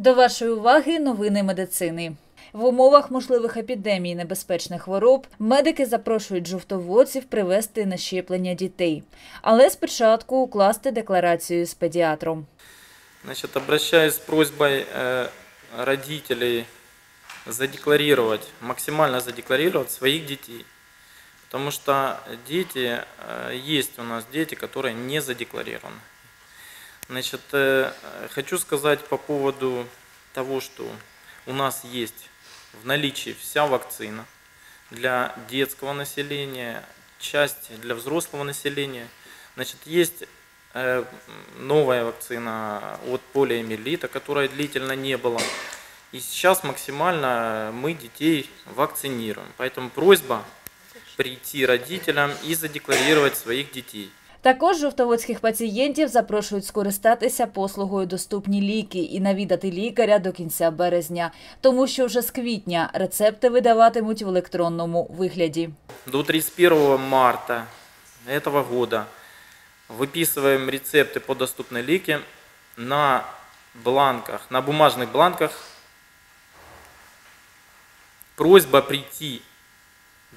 До вашої уваги новини медицини. В умовах можливих епідемій небезпечних хвороб медики запрошують жовтоводців привести на щеплення дітей, але спочатку укласти декларацію з педіатром. Значит, обращаюсь с просьбой э, родителей задекларировать, максимально задекларировать своих детей. Потому что дети, э, есть у нас дети, которые не задекларированы. Значит, э, хочу сказать по поводу того, что у нас есть в наличии вся вакцина для детского населения, часть для взрослого населения. Значит, есть э, новая вакцина от полиомиелита, которой длительно не было. И сейчас максимально мы детей вакцинируем. Поэтому просьба прийти родителям и задекларировать своих детей. Також жовтоводських пацієнтів запрошують скористатися послугою доступні ліки і навідати лікаря до кінця березня, тому що вже з квітня рецепти видаватимуть в електронному вигляді. До 31 марта этого года выписываем рецепты по доступной лике на бланках, на бумажных бланках. Просьба прийти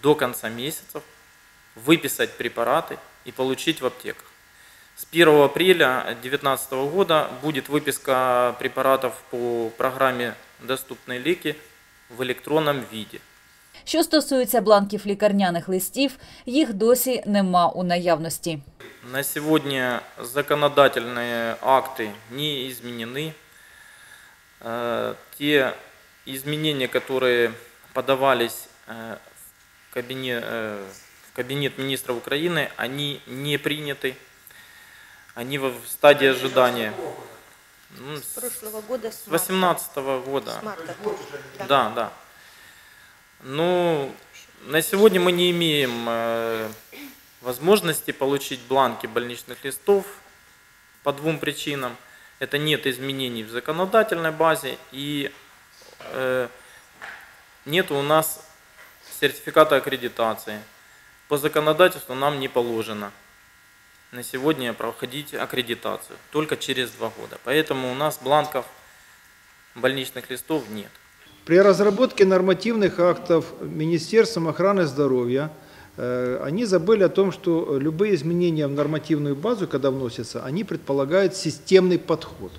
до конца месяцев, выписать препараты и получить в аптеках. С 1 апреля 2019 года будет выписка препаратов по программе «Доступные лики» в электронном виде. Що стосується бланків лікарняних листів, їх досі нема у наявності. На сегодня законодательные акты не изменены. Э, Те изменения, которые подавались э, в кабинет, э, в кабинет министров Украины, они не приняты. Они в стадии ожидания. Ну, С прошлого года, с С марта. 18 года. С марта. Да, да. Ну, на сегодня мы не имеем э, возможности получить бланки больничных листов по двум причинам. Это нет изменений в законодательной базе и э, нет у нас сертификата аккредитации. По законодательству нам не положено на сегодня проходить аккредитацию, только через два года. Поэтому у нас бланков больничных листов нет. При разработке нормативных актов Министерством охраны здоровья э, они забыли о том, что любые изменения в нормативную базу, когда вносятся, они предполагают системный подход.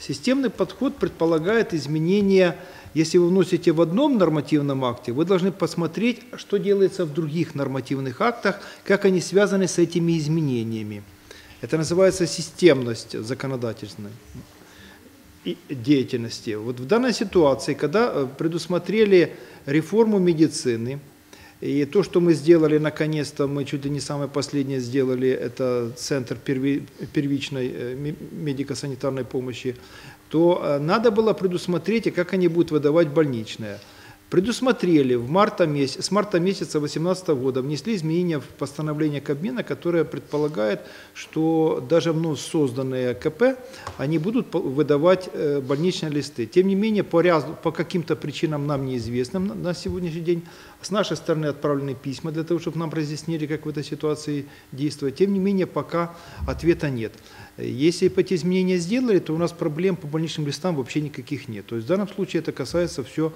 Системный подход предполагает изменения, если вы вносите в одном нормативном акте, вы должны посмотреть, что делается в других нормативных актах, как они связаны с этими изменениями. Это называется системность законодательной деятельности. Вот в данной ситуации, когда э, предусмотрели реформу медицины, и то, что мы сделали наконец-то, мы чуть ли не самое последнее сделали, это центр перви- первичной э, ме- медико-санитарной помощи, то э, надо было предусмотреть, как они будут выдавать больничное. Предусмотрели в марта месяц, с марта месяца 2018 года внесли изменения в постановление Кабмина, которое предполагает, что даже вновь созданные КП, они будут выдавать э, больничные листы. Тем не менее, по, ряду, по каким-то причинам нам неизвестным на- на сегодняшний день, с нашей стороны отправлены письма для того, чтобы нам разъяснили, как в этой ситуации действовать. Тем не менее, пока ответа нет. Если эти изменения сделали, то у нас проблем по больничным листам вообще никаких нет. То есть в данном случае это касается все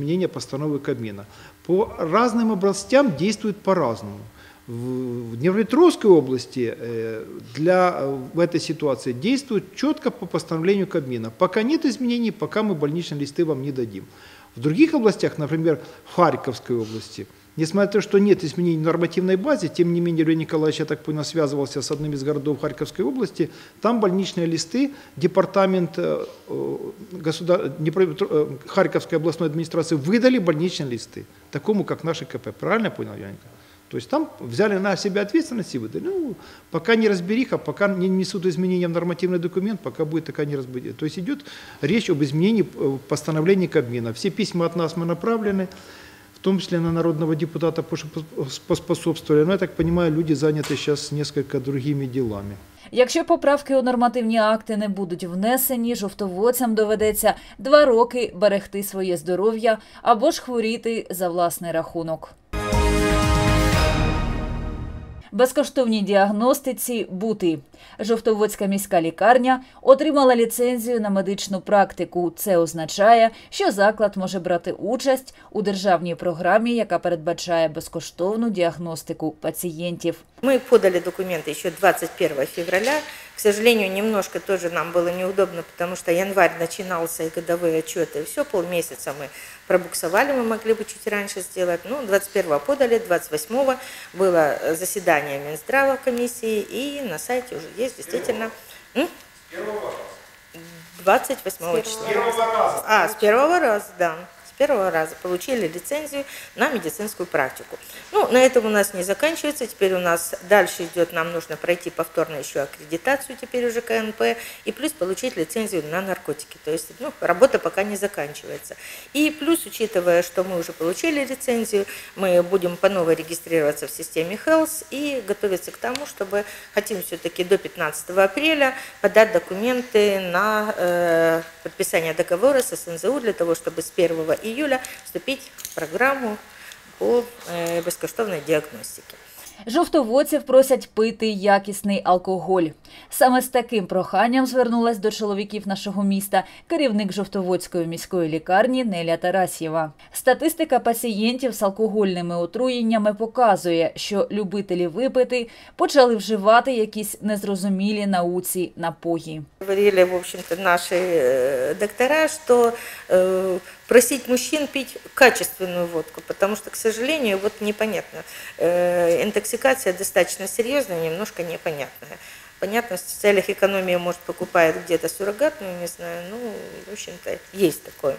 изменения постановы Кабмина. По разным областям действует по-разному. В Днепропетровской области э, для, э, в этой ситуации действует четко по постановлению Кабмина. Пока нет изменений, пока мы больничные листы вам не дадим. В других областях, например, в Харьковской области, несмотря на то, что нет изменений в нормативной базе, тем не менее, Юрий Николаевич, я так понял, связывался с одним из городов Харьковской области, там больничные листы, департамент э, э, государ... Э, Харьковской областной администрации выдали больничные листы, такому, как наши КП. Правильно я понял, Николаевич? То есть там взяли на себя ответственность и выдали. Ну, пока не разбериха, пока не несут изменения в нормативный документ, пока будет такая неразбериха. То есть идет речь об изменении постановлений Кабмина. Все письма от нас мы направлены, в том числе на народного депутата поспособствовали. Но я так понимаю, люди заняты сейчас несколько другими делами. Якщо поправки у нормативні акти не будуть внесені, жовтоводцям доведеться два роки берегти своє здоров'я або ж хворіти за власний рахунок. Безкоштовній діагностиці бути. Жовтоводська міська лікарня отримала ліцензію на медичну практику. Це означає, що заклад може брати участь у державній програмі, яка передбачає безкоштовну діагностику пацієнтів. Мы подали документы еще 21 февраля. К сожалению, немножко тоже нам было неудобно, потому что январь начинался и годовые отчеты. Все, полмесяца мы пробуксовали, мы могли бы чуть раньше сделать. Ну, 21 подали, 28 было заседание Минздрава комиссии, и на сайте уже есть действительно... М? 28 числа. А, с первого раза, да. Первого раза получили лицензию на медицинскую практику. Ну, на этом у нас не заканчивается. Теперь у нас дальше идет, нам нужно пройти повторно еще аккредитацию, теперь уже КНП, и плюс получить лицензию на наркотики. То есть, ну, работа пока не заканчивается. И плюс, учитывая, что мы уже получили лицензию, мы будем по новой регистрироваться в системе Health и готовиться к тому, чтобы хотим все-таки до 15 апреля подать документы на э, подписание договора с СНЗУ для того, чтобы с 1 июля вступить в программу по э, безкоштовной диагностике. Жовтоводців просять пити якісний алкоголь. Саме з таким проханням звернулась до чоловіків нашого міста керівник Жовтоводської міської лікарні Неля Тарасєва. Статистика пацієнтів з алкогольними отруєннями показує, що любителі випити почали вживати якісь незрозумілі науці напої. Говорили, в общем-то, наши э, доктора, что э, просить мужчин пить качественную водку, потому что, к сожалению, вот непонятно, э, интоксикация достаточно серьезная, немножко непонятная. Понятно, в целях экономии, может, покупает где-то суррогатную, не знаю, ну, в общем-то, есть такое.